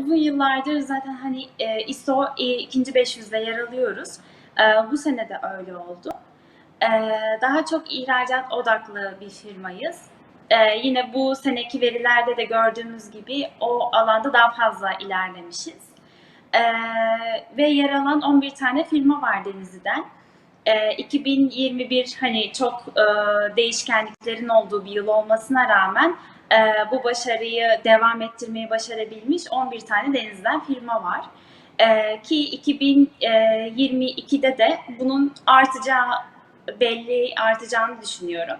uzun yıllardır zaten hani e, ISO ikinci 500'de yer alıyoruz. E, bu sene de öyle oldu. E, daha çok ihracat odaklı bir firmayız. E, yine bu seneki verilerde de gördüğümüz gibi o alanda daha fazla ilerlemişiz. E, ve yer alan 11 tane firma var Denizli'den. E, 2021 hani çok e, değişkenliklerin olduğu bir yıl olmasına rağmen e, bu başarıyı devam ettirmeyi başarabilmiş 11 tane denizden firma var. E, ki 2022'de de bunun artacağı belli artacağını düşünüyorum.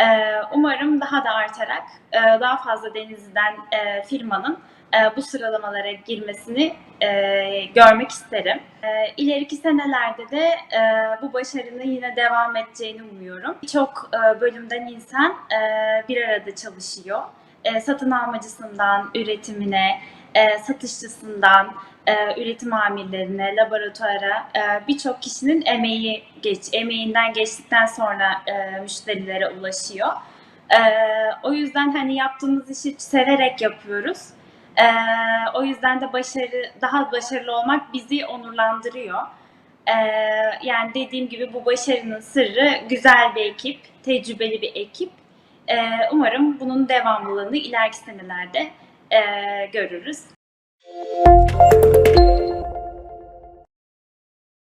E, umarım daha da artarak e, daha fazla denizden e, firmanın e, bu sıralamalara girmesini görmek isterim. İleriki senelerde de bu başarının yine devam edeceğini umuyorum. Birçok bölümden insan bir arada çalışıyor. E, satın almacısından üretimine, e, satışçısından e, üretim amirlerine, laboratuvara birçok kişinin emeği geç, emeğinden geçtikten sonra müşterilere ulaşıyor. O yüzden hani yaptığımız işi severek yapıyoruz. O yüzden de başarı, daha başarılı olmak bizi onurlandırıyor. Yani dediğim gibi bu başarının sırrı güzel bir ekip, tecrübeli bir ekip. Ee, umarım bunun devamlılığını ileriki senelerde e, görürüz.